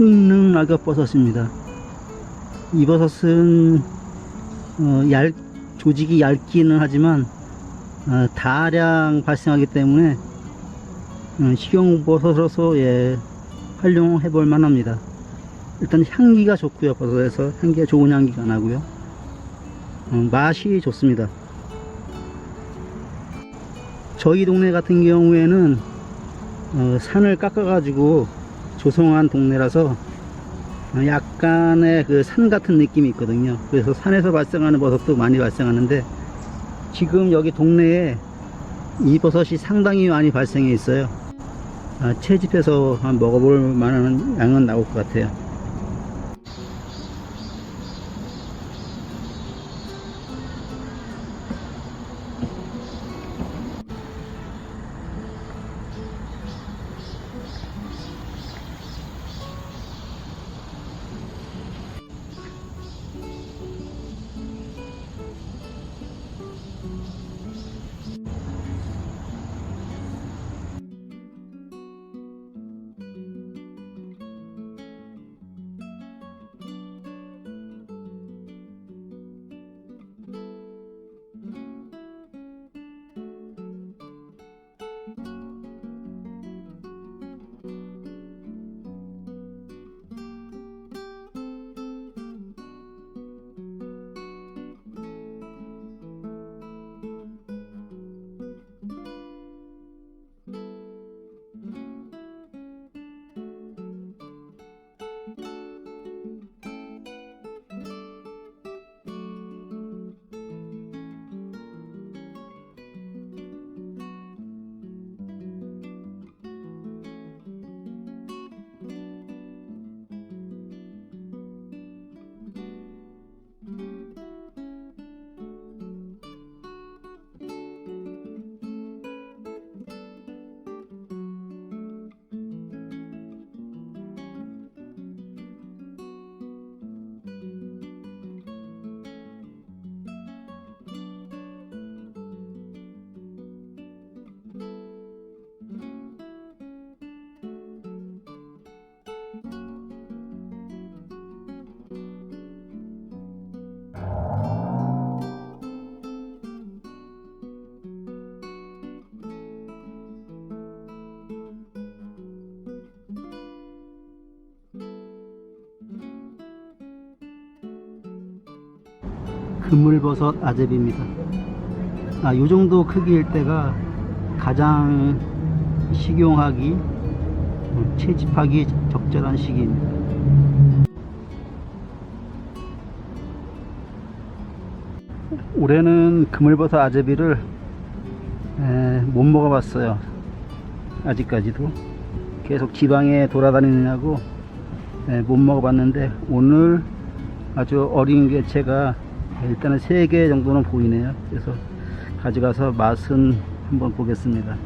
통능 낙엽 버섯입니다. 이 버섯은 어, 얇, 조직이 얇기는 하지만 어, 다량 발생하기 때문에 음, 식용버섯으로서 예, 활용해 볼 만합니다. 일단 향기가 좋고요. 버섯에서 향기가 좋은 향기가 나고요. 어, 맛이 좋습니다. 저희 동네 같은 경우에는 어, 산을 깎아 가지고 조성한 동네라서 어, 약간의 그 산 같은 느낌이 있거든요. 그래서 산에서 발생하는 버섯도 많이 발생하는데 지금 여기 동네에 이 버섯이 상당히 많이 발생해 있어요. 아, 채집해서 한 먹어볼 만한 양은 나올 것 같아요. 그물버섯 아제비입니다. 아, 요 정도 크기일 때가 가장 식용하기, 어, 채집하기 적절한 시기입니다. 올해는 그물버섯 아제비를 에, 못 먹어봤어요. 아직까지도 계속 지방에 돌아다니느냐고 에, 못 먹어봤는데 오늘 아주 어린 개체가 일단은 3개 정도는 보이네요. 그래서 가져가서 맛은 한번 보겠습니다.